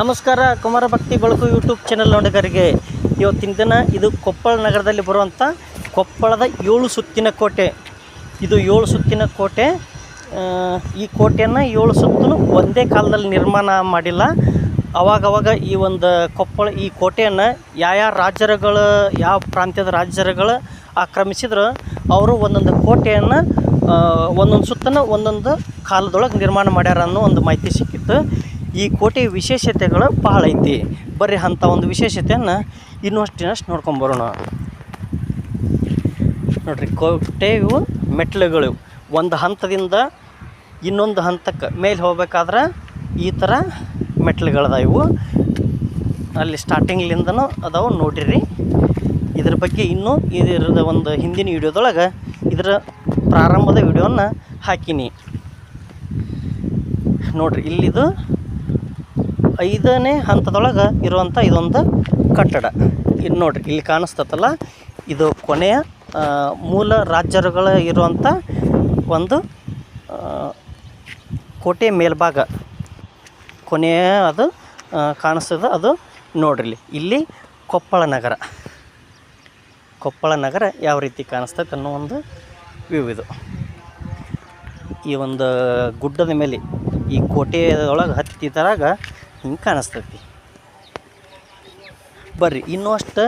ನಮಸ್ಕಾರ, ಕುಮಾರ ಭಕ್ತಿ ಬಳಕು YouTube channel ನೋಡಿಗರಿಗೆ. ಇವತ್ತಿನ ದಿನ ಇದು ಕೊಪ್ಪಳ ನಗರದಲ್ಲಿ ಬರುವಂಥ ಕೊಪ್ಪಳದ ಏಳು ಸುತ್ತಿನ ಕೋಟೆ. ಇದು ಏಳು ಸುತ್ತಿನ ಕೋಟೆ. ಈ ಕೋಟೆಯನ್ನು ಏಳು ಸುತ್ತಲೂ ಒಂದೇ ಕಾಲದಲ್ಲಿ ನಿರ್ಮಾಣ ಮಾಡಿಲ್ಲ. ಅವಾಗವಾಗ ಈ ಒಂದು ಕೊಪ್ಪಳ, ಈ ಕೋಟೆಯನ್ನು ಯಾವ ರಾಜ್ಯಗಳ ಯಾವ ಪ್ರಾಂತ್ಯದ ರಾಜ್ಯಗಳು ಆಕ್ರಮಿಸಿದ್ರು, ಅವರು ಒಂದೊಂದು ಕೋಟೆಯನ್ನು ಒಂದೊಂದು ಸುತ್ತನ ಒಂದೊಂದು ಕಾಲದೊಳಗೆ ನಿರ್ಮಾಣ ಮಾಡ್ಯಾರ ಅನ್ನೋ ಒಂದು ಮಾಹಿತಿ ಸಿಕ್ಕಿತ್ತು. ಈ ಕೋಟೆ ವಿಶೇಷತೆಗಳು ಬಹಳ ಐತಿ. ಬರ್ರಿ ಅಂಥ ಒಂದು ವಿಶೇಷತೆಯನ್ನು ಇನ್ನಷ್ಟು ನೋಡ್ಕೊಂಬರೋಣ ನೋಡ್ರಿ ಕೋಟೆಯು ಮೆಟ್ಲುಗಳು ಒಂದು ಹಂತದಿಂದ ಇನ್ನೊಂದು ಹಂತಕ್ಕೆ ಮೇಲೆ ಹೋಗ್ಬೇಕಾದ್ರೆ ಈ ಥರ ಮೆಟ್ಲುಗಳದ ಇವು. ಅಲ್ಲಿ ಸ್ಟಾರ್ಟಿಂಗ್ಲಿಂದನೂ ಅದಾವು, ನೋಡಿರಿ. ಇದ್ರ ಬಗ್ಗೆ ಇನ್ನೂ ಇದರದ ಒಂದು ಹಿಂದಿನ ವಿಡಿಯೋದೊಳಗೆ ಇದರ ಪ್ರಾರಂಭದ ವಿಡಿಯೋನ ಹಾಕಿನಿ. ನೋಡ್ರಿ, ಇಲ್ಲಿದು ಐದನೇ ಹಂತದೊಳಗೆ ಇರುವಂಥ ಇದೊಂದು ಕಟ್ಟಡ. ಇನ್ನು ನೋಡಿರಿ, ಇಲ್ಲಿ ಕಾಣಿಸ್ತತಲ್ಲ, ಇದು ಕೊನೆಯ ಮೂಲ ರಾಜ್ಯಗಳ ಇರುವಂಥ ಒಂದು ಕೋಟೆ ಮೇಲ್ಭಾಗ. ಕೊನೆಯ ಅದು ಕಾಣಿಸ್ತದ, ಅದು ನೋಡ್ರಿ ಇಲ್ಲಿ. ಇಲ್ಲಿ ಕೊಪ್ಪಳ ನಗರ. ಕೊಪ್ಪಳ ನಗರ ಯಾವ ರೀತಿ ಕಾಣಿಸ್ತೈತೆ ಅನ್ನೋ ಒಂದು ವ್ಯೂ ಇದು. ಈ ಒಂದು ಗುಡ್ಡದ ಮೇಲೆ ಈ ಕೋಟೆಯೊಳಗೆ ಹತ್ತಿದಾಗ ಹಿಂಗೆ ಕಾಣಿಸ್ತೈತಿ. ಬರ್ರಿ ಇನ್ನೂ ಅಷ್ಟು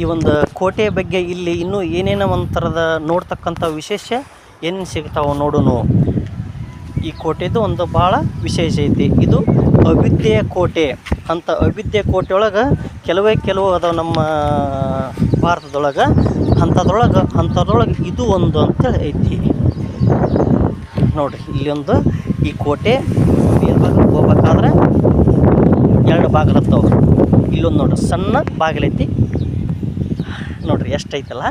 ಈ ಒಂದು ಕೋಟೆ ಬಗ್ಗೆ ಇಲ್ಲಿ ಇನ್ನೂ ಏನೇನೋ ಒಂಥರದ ನೋಡ್ತಕ್ಕಂಥ ವಿಶೇಷ ಏನು ಸಿಗ್ತಾವೆ ನೋಡೋನು. ಈ ಕೋಟೆದು ಒಂದು ಭಾಳ ವಿಶೇಷ ಐತಿ. ಇದು ಅವಿದ್ಯೆಯ ಕೋಟೆ. ಅಂತ ಅವಿದ್ಯೆ ಕೋಟೆ ಒಳಗೆ ಕೆಲವೇ ಕೆಲವು ಅದಾವೆ ನಮ್ಮ ಭಾರತದೊಳಗೆ. ಅಂಥದ್ರೊಳಗೆ ಅಂಥದ್ರೊಳಗೆ ಇದು ಒಂದು ಅಂತೇಳಿ ಐತಿ. ನೋಡಿರಿ ಇಲ್ಲಿ ಒಂದು ಈ ಕೋಟೆ ಹೋಗ್ಬೇಕಾದ್ರೆ ಎರಡು ಬಾಗಿಲತ್ತವ ಇಲ್ಲೊಂದು ನೋಡ್ರಿ, ಸಣ್ಣ ಬಾಗಿಲೈತಿ ನೋಡ್ರಿ ಎಷ್ಟೈತಲ್ಲ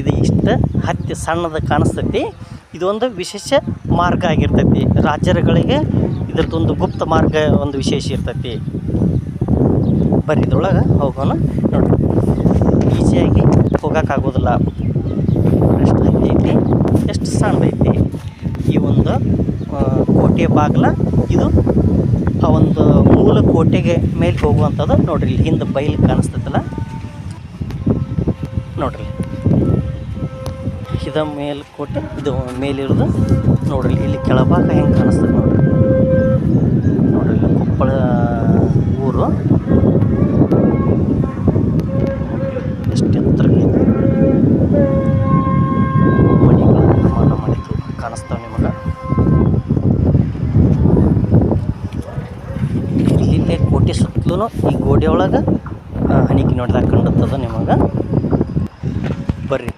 ಇದು ಇಷ್ಟು ಹತ್ತಿ ಸಣ್ಣದ ಕಾಣಿಸ್ತೈತಿ. ಇದೊಂದು ವಿಶೇಷ ಮಾರ್ಗ ಆಗಿರ್ತೈತಿ. ರಾಜರುಗಳಿಗೆ ಇದ್ರದ್ದೊಂದು ಗುಪ್ತ ಮಾರ್ಗ ಒಂದು ವಿಶೇಷ ಇರ್ತೈತಿ. ಬರ್ರಿ, ಇದ್ರೊಳಗೆ ಹೋಗೋಣ. ನೋಡ್ರಿ, ಈಸಿಯಾಗಿ ಹೋಗೋಕ್ಕಾಗೋದಿಲ್ಲ ಎಷ್ಟು ಹತ್ತಿ ಐತಿ, ಎಷ್ಟು ಸಣ್ಣದೈತಿ ಈ ಒಂದು ಕೋಟೆ ಬಾಗಿಲ, ಇದು ಆ ಒಂದು ಮೂಲ ಕೋಟೆಗೆ ಮೇಲೆ ಹೋಗುವಂಥದ್ದು ನೋಡ್ರಿ ಇಲ್ಲಿ. ಹಿಂದೆ ಬೈಲು ಕಾಣಿಸ್ತೈತಲ್ಲ? ನೋಡ್ರಿ ಇದ ಮೇಲ್ಕೋಟೆ ಇದು ಮೇಲಿರೋದು ನೋಡ್ರಿ ಇಲ್ಲಿ ಕೆಳಭಾಗ ಹೆಂಗೆ ಕಾಣಿಸ್ತದೆ ನೋಡ್ರಿ ಇಲ್ಲಿ ಕೊಪ್ಪಳ ಊರು ಎಷ್ಟು ಎತ್ತರಕ್ಕೆ ಮನೆಗಳು ನಿರ್ಮಾಣ ಮಾಡಿದ್ದು ಕಾಣಿಸ್ತಾವೆ ನಿಮಗೆ ಇಲ್ಲಿಂದ ಕೋಟೆ ಸುತ್ತಲೂ ಈ ಗೋಡೆ ಒಳಗೆ ಹಣಿಕೆ ನೋಡ್ದಾಗ ಕಂಡುತ್ತದ ನಿಮಗೆ. ಬರ್ರಿ,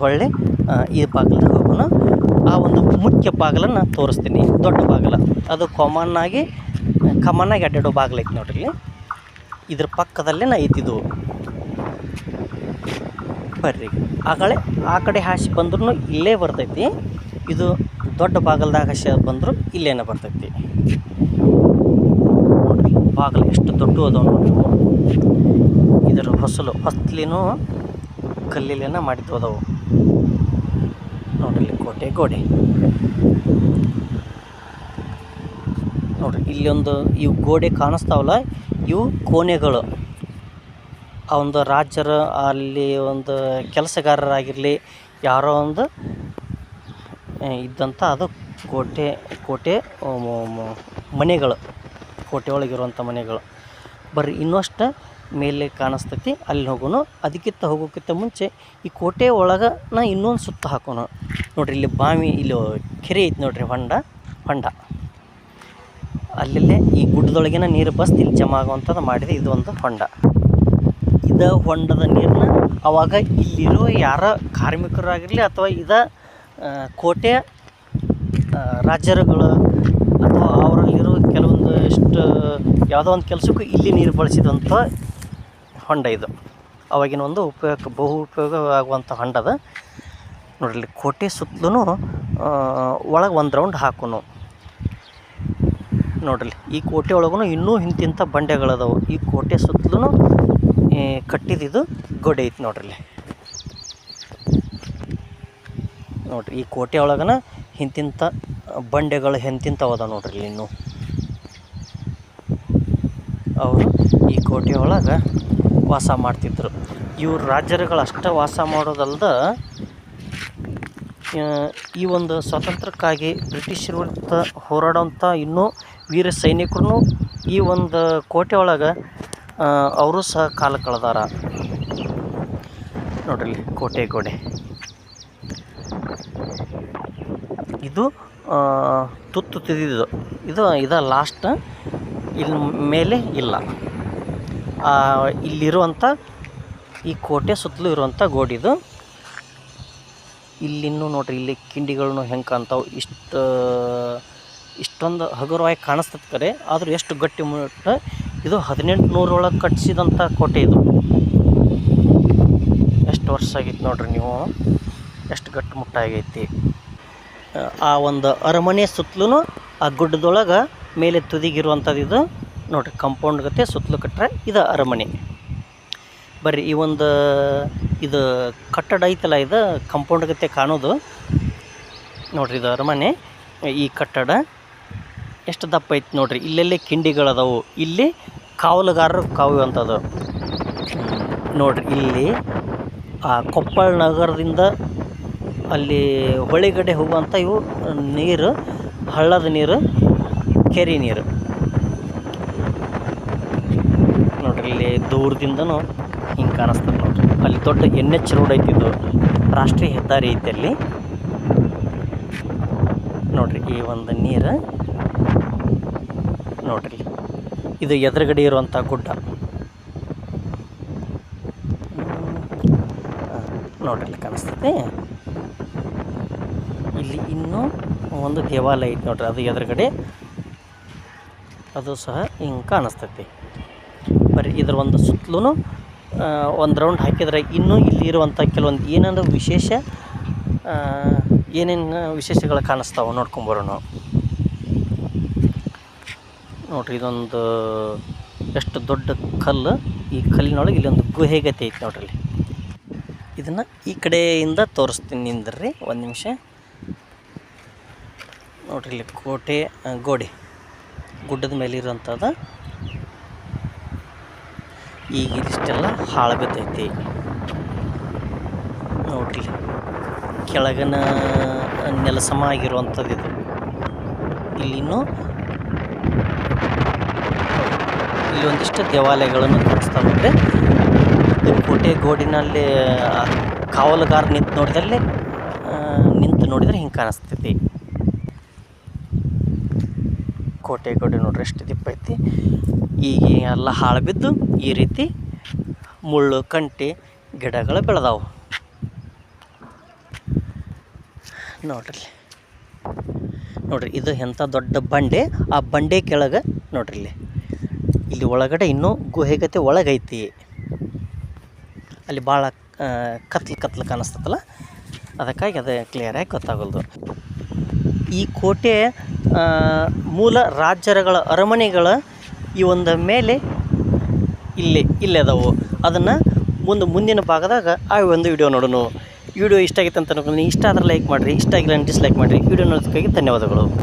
ಹೊಳ್ಳಿ ಈ ಬಾಗಿಲಿಗೆ ಹೋಗೋಣ. ಆ ಒಂದು ಮುಖ್ಯ ಬಾಗಿಲನ್ನು ತೋರಿಸ್ತೀನಿ, ದೊಡ್ಡ ಬಾಗಿಲ. ಅದು ಕಾಮನ್ ಆಗಿ ಕಾಮನ್ ಆಗಿ ಅಡ್ಡಾಡೋ ಬಾಗಿಲೈತಿ ನೋಡ್ರಿ. ಇದ್ರ ಪಕ್ಕದಲ್ಲೇ ಐತಿದು ಬರ್ರಿ ಆಗಲೇ ಆ ಕಡೆ ಹಾಸಿ ಬಂದ್ರೂ ಇಲ್ಲೇ ಬರ್ತೈತಿ. ಇದು ದೊಡ್ಡ ಬಾಗಲ್ದಾಗ ಹಾಸಿ ಬಂದರೂ ಇಲ್ಲೇನೇ ಬರ್ತೈತಿ. ಬಾಗಿಲು ಎಷ್ಟು ದೊಡ್ಡ ಅದಾವ ನೋಡ್ರಿ ಇದರ ಹೊಸಲು, ಹೊಸ್ಲಿನೂ ಕಲ್ಲಿಲೇನ ಮಾಡಿದ್ದು ಅದಾವು. ನೋಡ್ರಿ ಕೋಟೆ ಗೋಡೆ ನೋಡ್ರಿ, ಇಲ್ಲಿ ಒಂದು ಇವು ಗೋಡೆ ಕಾಣಿಸ್ತಾವಲ್ಲ, ಇವು ಕೋಣೆಗಳು. ಆ ಒಂದು ರಾಜ್ಯರ ಅಲ್ಲಿ ಒಂದು ಕೆಲಸಗಾರರಾಗಿರಲಿ, ಯಾರೋ ಒಂದು ಇದ್ದಂಥ ಅದು ಕೋಟೆ ಕೋಟೆ ಮನೆಗಳು. ಕೋಟೆ ಒಳಗಿರುವಂಥ ಮನೆಗಳು. ಬರ್ರಿ ಇನ್ನಷ್ಟು ಮೇಲೆ ಕಾಣಿಸ್ತೈತಿ ಅಲ್ಲಿ ಹೋಗೋನು. ಅದಕ್ಕಿಂತ ಹೋಗೋಕ್ಕಿಂತ ಮುಂಚೆ ಈ ಕೋಟೆ ಒಳಗೆ ನಾ ಇನ್ನೊಂದು ಸುತ್ತ ಹಾಕೋಣ ನೋಡ್ರಿ ಇಲ್ಲಿ ಬಾವಿ ಇಲ್ಲಿ ಕೆರೆ ಐತಿ ನೋಡ್ರಿ ಹೊಂಡ ಹೊಂಡ. ಅಲ್ಲಲ್ಲೇ ಈ ಗುಡ್ಡದೊಳಗಿನ ನೀರು ಬಸ್ ಇಲ್ಲಿ ಜಮಾ ಆಗುವಂಥದ್ದು ಮಾಡಿದೆ ಇದು ಒಂದು ಹೊಂಡ. ಇದ ಹೊಂಡದ ನೀರನ್ನ ಅವಾಗ ಇಲ್ಲಿರೋ ಯಾರ ಕಾರ್ಮಿಕರಾಗಿರಲಿ ಅಥವಾ ಇದ ಕೋಟೆ ಆ, ರಾಜ್ಯರುಗಳು ಅಥವಾ ಅವರಲ್ಲಿರೋ ಕೆಲವೊಂದು ಎಷ್ಟು ಯಾವುದೋ ಒಂದು ಕೆಲಸಕ್ಕೂ ಇಲ್ಲಿ ನೀರು ಬಳಸಿದಂಥ ಹೊಂಡ ಇದು. ಅವಾಗಿನ ಒಂದು ಉಪಯೋಗ, ಬಹು ಉಪಯೋಗ ಆಗುವಂಥ ಹೊಂಡದ ನೋಡ್ರಿ, ಇಲ್ಲಿ ಕೋಟೆ ಸುತ್ತಲೂ ಒಳಗೆ ಒಂದು ರೌಂಡ್ ಹಾಕೋನು. ನೋಡ್ರಿ, ಈ ಕೋಟೆ ಒಳಗೂ ಇನ್ನೂ ಇಂತಿಂಥ ಬಂಡೆಗಳದಾವು ಈ ಕೋಟೆ ಸುತ್ತಲೂ ಕಟ್ಟಿದ್ದು ಗೋಡೆ ಐತಿ ನೋಡ್ರಿ ನೋಡ್ರಿ, ಈ ಕೋಟೆ ಒಳಗನ ಇಂತಿಂಥ ಬಂಡೆಗಳು ಎಂತಿಂಥವು ನೋಡ್ರಿ ಇಲ್ಲಿ ಇನ್ನೂ. ಅವರು ಈ ಕೋಟೆ ಒಳಗೆ ವಾಸ ಮಾಡ್ತಿದ್ದರು ಇವ್ರು ರಾಜರುಗಳು ಅಷ್ಟೇ ವಾಸ ಮಾಡೋದಲ್ದ ಈ ಒಂದು ಸ್ವಾತಂತ್ರ್ಯಕ್ಕಾಗಿ ಬ್ರಿಟಿಷರ ವಿರುದ್ಧ ಹೋರಾಡೋಂಥ ಇನ್ನೂ ವೀರ ಸೈನಿಕರು ಈ ಒಂದು ಕೋಟೆ ಒಳಗೆ ಅವರು ಸಹ ಕಾಲ ಕಳೆದಾರ. ನೋಡ್ರಿ ಕೋಟೆ ಗೋಡೆ. ಇದು ತುತ್ತು ತಿದ್ದಿದ್ದು. ಇದು ಇದು ಲಾಸ್ಟ್ ಇಲ್ಲಿ ಮೇಲೆ ಇಲ್ಲ. ಇಲ್ಲಿರುವಂಥ ಈ ಕೋಟೆ ಸುತ್ತಲೂ ಇರುವಂಥ ಗೋಡಿದು. ಇಲ್ಲಿನ್ನೂ ನೋಡ್ರಿ, ಇಲ್ಲಿ ಕಿಂಡಿಗಳನ್ನು ಹೆಂಗೆ ಕಾಣ್ತಾವೆ, ಇಷ್ಟು, ಇಷ್ಟೊಂದು ಹಗುರವಾಗಿ ಕಾಣಿಸ್ತದೆ ಕರೆ ಆದರೂ ಎಷ್ಟು ಗಟ್ಟಿ ಮುಟ್ಟ, ಇದು ಹದಿನೆಂಟು ನೂರೊಳಗೆ ಕಟ್ಟಿಸಿದಂಥ ಕೋಟೆ ಇದು. ಎಷ್ಟು ವರ್ಷ ಆಗೈತೆ ನೋಡ್ರಿ ನೀವು? ಎಷ್ಟು ಗಟ್ಟಿ ಮುಟ್ಟಾಗೈತಿ? ಆ ಒಂದು ಅರಮನೆ ಸುತ್ತಲೂ ಆ ಗುಡ್ಡದೊಳಗೆ ಮೇಲೆ ತುದಿಗಿರುವಂಥದ್ದು ಇದು. ನೋಡಿರಿ ಕಂಪೌಂಡ್ ಗತೆ ಸುತ್ತಲೂ ಕಟ್ಟರೆ ಇದು ಅರಮನೆ. ಬರ್ರಿ, ಈ ಒಂದು ಇದು ಕಟ್ಟಡ ಐತಲ್ಲ, ಇದು ಕಂಪೌಂಡ್ ಗತೆ ಕಾಣೋದು. ನೋಡ್ರಿ, ಇದು ಅರಮನೆ. ಈ ಕಟ್ಟಡ ಎಷ್ಟು ದಪ್ಪ ಐತಿ ನೋಡ್ರಿ, ಇಲ್ಲೆಲ್ಲೇ ಕಿಂಡಿಗಳದಾವು. ಇಲ್ಲಿ ಕಾವಲುಗಾರರು ಕಾಯುವಂಥದ್ದು. ನೋಡ್ರಿ, ಇಲ್ಲಿ ಆ ಕೊಪ್ಪಳ ನಗರದಿಂದ ಅಲ್ಲಿ ಹೊಳೆಗಡೆ ಹೋಗುವಂಥ ಇವು ನೀರು, ಹಳ್ಳದ ನೀರು. ಕೆರೆ ನೀರು. ನೋಡ್ರಿ ಇಲ್ಲಿ ದೂರದಿಂದನೂ ಹಿಂಗೆ ಕಾಣಿಸ್ತದೆ ನೋಡ್ರಿ. ಅಲ್ಲಿ ದೊಡ್ಡ ಎನ್ ಎಚ್ ರೋಡ್ ಐತಿ ಇದು. ರಾಷ್ಟ್ರೀಯ ಹೆದ್ದಾರಿ ಐತಿ ಅಲ್ಲಿ. ನೋಡ್ರಿ ಈ ಒಂದು ನೀರು. ನೋಡ್ರಿ. ಇದು ಎದುರುಗಡೆ ಇರುವಂಥ ಗುಡ್ಡ. ನೋಡ್ರಿ ಕಾಣಿಸ್ತದೆ. ಇಲ್ಲಿ ಇನ್ನೂ ಒಂದು ದೇವಾಲಯ ಐತಿ ನೋಡ್ರಿ. ಅದು ಎದುರುಗಡೆ ಅದು ಸಹ ಹಿಂಗೆ ಕಾಣಿಸ್ತೈತಿ. ಬರೀ ಇದ್ರ ಒಂದು ಸುತ್ತಲೂ ಒಂದು ರೌಂಡ್ ಹಾಕಿದ್ರೆ ಇನ್ನೂ ಇಲ್ಲಿ ಇರುವಂಥ ಕೆಲವೊಂದು ಏನಂದ್ರೆ ವಿಶೇಷ ಏನೇನು ವಿಶೇಷಗಳು ಕಾಣಿಸ್ತಾವೆ ನೋಡ್ಕೊಂಬರೋಣ ನೋಡ್ರಿ ಇದೊಂದು ಎಷ್ಟು ದೊಡ್ಡ ಕಲ್ಲು. ಈ ಕಲ್ಲಿನೊಳಗೆ ಇಲ್ಲೊಂದು ಗುಹೆಗತಿ ಐತಿ ನೋಡ್ರಿ ಇಲ್ಲಿ. ಇದನ್ನು ಈ ಕಡೆಯಿಂದ ತೋರಿಸ್ತೀನಿ ನಿಂದ್ರಿ, ಒಂದು ನಿಮಿಷ. ನೋಡ್ರಿ ಇಲ್ಲಿ ಕೋಟೆ ಗೋಡೆ. ಗುಡ್ಡದ ಮೇಲೆ ಇರೋಂಥದ್ದು ಈಗ ಇದಿಷ್ಟೆಲ್ಲ ಬಿದ್ದೈತಿ. ನೋಡ್ರಿ, ಕೆಳಗನ ನೆಲಸಮ ಆಗಿರುವಂಥದ್ದು ಇದು. ಇಲ್ಲಿನೂ ಇಲ್ಲಿ ಒಂದಿಷ್ಟು ದೇವಾಲಯಗಳನ್ನು ಕಾಣಿಸ್ತಾ ಇದು ಕೋಟೆ ಗೋಡಿನಲ್ಲಿ ಕಾವಲುಗಾರ ನಿಂತು ನೋಡಿದಲ್ಲಿ ನಿಂತು ನೋಡಿದರೆ ಹಿಂಗೆ ಕಾಣಿಸ್ತೈತಿ. ಕೋಟೆ ಕೋಟೆ ನೋಡ್ರಿ ಎಷ್ಟು ದಿಪ್ಪ ಐತಿ. ಈಗ ಎಲ್ಲ ಹಾಳು ಬಿದ್ದು ಈ ರೀತಿ ಮುಳ್ಳು, ಕಂಟಿ, ಗಿಡಗಳು ಬೆಳೆದಾವು. ನೋಡ್ರಿ. ನೋಡ್ರಿ, ಇದು ಎಂಥ ದೊಡ್ಡ ಬಂಡೆ. ಆ ಬಂಡೆ ಕೆಳಗೆ ನೋಡ್ರಿ ಇಲ್ಲಿ. ಇಲ್ಲಿ ಒಳಗಡೆ ಇನ್ನೂ ಗುಹೆಗತೆ ಒಳಗೈತಿ. ಅಲ್ಲಿ ಭಾಳ ಕತ್ಲು ಕತ್ಲು ಕಾಣಿಸ್ತದಲ್ಲ ಅದಕ್ಕಾಗಿ ಅದು ಕ್ಲಿಯರಾಗಿ ಗೊತ್ತಾಗಲ್ದು. ಈ ಕೋಟೆ ಮೂಲ ರಾಜರುಗಳ ಅರಮನೆಗಳ ಈ ಒಂದು ಮೇಲೆ ಇಲ್ಲಿ, ಇಲ್ಲೇ ಅದಾವು. ಅದನ್ನು ಮುಂದೆ ಮುಂದಿನ ಭಾಗದಾಗ ಆ ಒಂದು ವಿಡಿಯೋ ನೋಡೋಣ. ವಿಡಿಯೋ ಇಷ್ಟ ಆಗಿತ್ತು ಅಂತ ಅನ್ಕೊಂಡು ಇಷ್ಟ ಆದರೆ ಲೈಕ್ ಮಾಡಿರಿ, ಇಷ್ಟ ಆಗಿಲ್ಲ ಡಿಸ್ಲೈಕ್ ಮಾಡಿರಿ. ವಿಡಿಯೋ ನೋಡೋದಕ್ಕಾಗಿ ಧನ್ಯವಾದಗಳು.